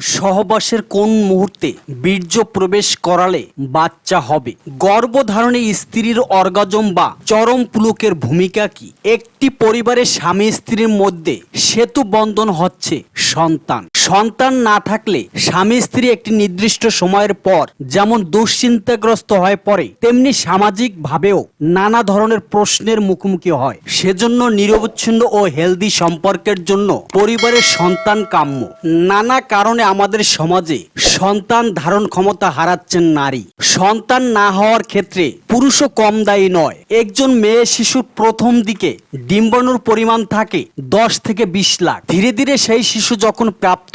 সহবাসের কোন মুহূর্তে বীর্য প্রবেশ করালে বাচ্চা হবে? গর্ভধারণে স্ত্রীর অর্গাজম বা চরম পুলকের ভূমিকা কি? একটি পরিবারের স্বামী স্ত্রীর মধ্যে সেতু বন্ধন হচ্ছে সন্তান। সন্তান না থাকলে স্বামী স্ত্রী একটি নির্দিষ্ট সময়ের পর যেমন দুশ্চিন্তাগ্রস্ত হয়ে পড়ে, তেমনি সামাজিক ভাবেও নানা ধরনের প্রশ্নের মুখোমুখি হয়। সেজন্য নিরবচ্ছিন্ন ও হেলদি সম্পর্কের জন্য পরিবারের সন্তান কাম্য। নানা কারণে আমাদের সমাজে সন্তান ধারণ ক্ষমতা হারাচ্ছেন নারী। সন্তান না হওয়ার ক্ষেত্রে পুরুষও কম দায়ী নয়। একজন মেয়ে শিশুর প্রথম দিকে ডিম্বাণুর পরিমাণ থাকে দশ থেকে বিশ লাখ। ধীরে ধীরে সেই শিশু যখন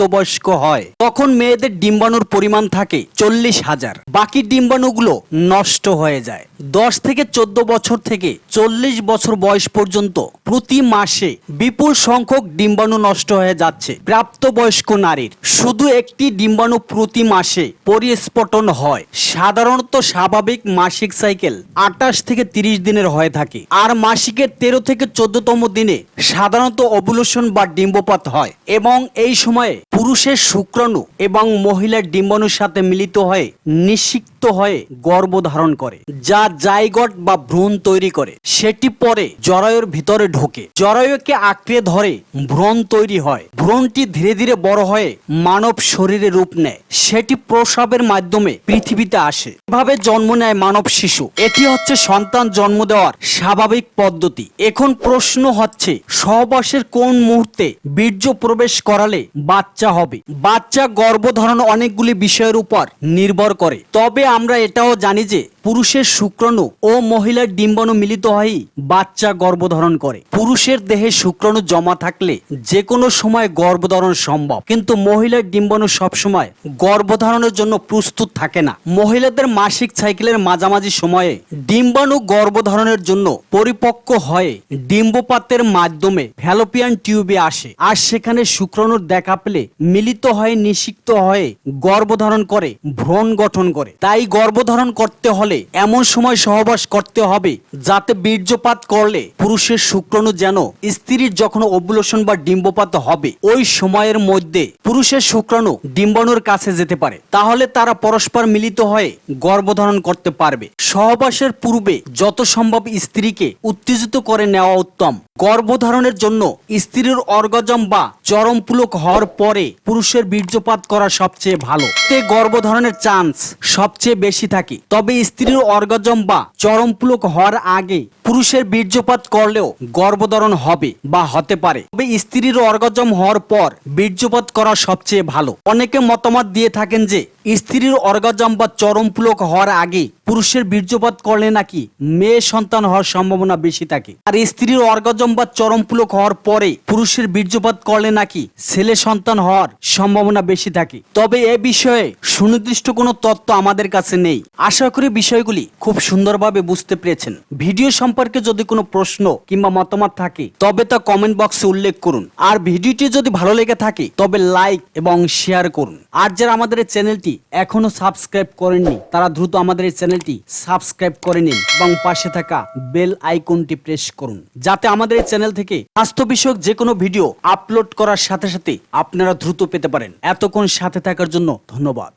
প্রাপ্তবয়স্ক হয়। তখন মেয়েদের ডিম্বাণুর পরিমাণ থাকে চল্লিশ হাজার। বাকি ডিম্বাণুগুলো নষ্ট হয়ে যায়। দশ থেকে চোদ্দ বছর থেকে চল্লিশ বছর বয়স পর্যন্ত প্রতি মাসে বিপুল সংখ্যক ডিম্বাণু নষ্ট হয়ে যাচ্ছে প্রাপ্তবয়স্ক নারীর। শুধু একটি ডিম্বাণু প্রতি মাসে পরিস্ফোটন হয়। সাধারণত স্বাভাবিক মাসিক সাইকেল আটাশ থেকে তিরিশ দিনের হয়ে থাকে। আর মাসিকের তেরো থেকে চোদ্দতম দিনে সাধারণত অবুলেশন বা ডিম্বপাত হয়। এবং এই সময়ে পুরুষের শুক্রাণু এবং মহিলার ডিম্বাণুর সাথে মিলিত হয়ে, নিষিক্ত হয়ে গর্ভ ধারণ করে, যা জাইগট বা ভ্রূণ তৈরি করে। সেটি পরে জরায়ুর ভিতরে ঢোকে। জরায়ুকে আঁকড়ে ধরে ভ্রূণ তৈরি হয়। ভ্রূণটি ধীরে ধীরে বড় হয়ে মানব শরীরে রূপ নেয়। সেটি প্রসবের মাধ্যমে পৃথিবীতে আসে। এভাবে জন্ম নেয় মানব শিশু। এটি হচ্ছে সন্তান জন্ম দেওয়ার স্বাভাবিক পদ্ধতি। এখন প্রশ্ন হচ্ছে, সহবাসের কোন মুহূর্তে বীর্য প্রবেশ করালে বাচ্চা হবে। বাচ্চা গর্ভধারণ অনেকগুলি বিষয়ের উপর নির্ভর করে। তবে আমরা এটাও জানি যে পুরুষের শুক্রাণু ও মহিলার ডিম্বাণু মিলিত হয়েই বাচ্চা গর্ভধারণ করে। পুরুষের দেহে শুক্রাণু জমা থাকলে যে কোনো সময় গর্ভধারণ সম্ভব। কিন্তু মহিলার ডিম্বাণু সবসময় গর্ভধারণের জন্য প্রস্তুত থাকে না। মহিলাদের মাসিক সাইকেলের মাঝামাঝি সময়ে ডিম্বাণু গর্ভধারণের জন্য পরিপক্ক হয়ে ডিম্বপাতের মাধ্যমে ফ্যালোপিয়ান টিউবে আসে। আর সেখানে শুক্রাণুর দেখা পেলে মিলিত হয়ে নিষিক্ত হয়ে গর্ভধারণ করে, ভ্রূণ গঠন করে। তাই গর্ভধারণ করতে হলে এমন সময় সহবাস করতে হবে যাতে বীর্যপাত করলে পুরুষের শুক্রাণু যেন স্ত্রীর যখন ওভুলেশন বা ডিম্বপাত হবে, ওই সময়ের মধ্যে পুরুষের শুক্রাণু ডিম্বাণুর কাছে যেতে পারে। তাহলে তারা পরস্পর মিলিত হয়ে গর্ভধারণ করতে পারবে। সহবাসের পূর্বে যত সম্ভব স্ত্রীকে উত্তেজিত করে নেওয়া উত্তম। গর্ভধারণের জন্য স্ত্রীর অর্গজম বা চরমপুলক হওয়ার পরে পুরুষের বীর্যপাত করা সবচেয়ে ভালো। তে গর্ভধারণের চান্স সবচেয়ে বেশি থাকে। তবে স্ত্রীর অর্গজম বা চরমপুলক হওয়ার আগে পুরুষের বীর্যপাত করলেও গর্ভধারণ হবে বা হতে পারে। তবে স্ত্রীর অর্গজম হওয়ার পর বীর্যপাত করা সবচেয়ে ভালো। অনেকে মতামত দিয়ে থাকেন যে, স্ত্রীর অর্গাজম বা চরম পুলক হওয়ার আগে পুরুষের বীর্যপাত করলে নাকি মেয়ে সন্তান হওয়ার সম্ভাবনা বেশি থাকে। আর স্ত্রীর অর্গাজম বা চরম পুলক হওয়ার পরে পুরুষের বীর্যপাত করলে নাকি ছেলে সন্তান হওয়ার সম্ভাবনা বেশি থাকে। তবে এ বিষয়ে সুনির্দিষ্ট কোনো তত্ত্ব আমাদের কাছে নেই। আশা করি বিষয়গুলি খুব সুন্দরভাবে বুঝতে পেরেছেন। ভিডিও সম্পর্কে যদি কোনো প্রশ্ন কিংবা মতামত থাকে, তবে তা কমেন্ট বক্সে উল্লেখ করুন। আর ভিডিওটি যদি ভালো লেগে থাকে, তবে লাইক এবং শেয়ার করুন। আর যারা আমাদের চ্যানেলটি এখনও সাবস্ক্রাইব করেননি, তারা দ্রুত আমাদের এই চ্যানেলটি সাবস্ক্রাইব করে নিন এবং পাশে থাকা বেল আইকনটি প্রেস করুন। যাতে আমাদের এই চ্যানেল থেকে স্বাস্থ্য বিষয়ক যে কোনো ভিডিও আপলোড করার সাথে সাথে আপনারা দ্রুত পেতে পারেন। এতক্ষণ সাথে থাকার জন্য ধন্যবাদ।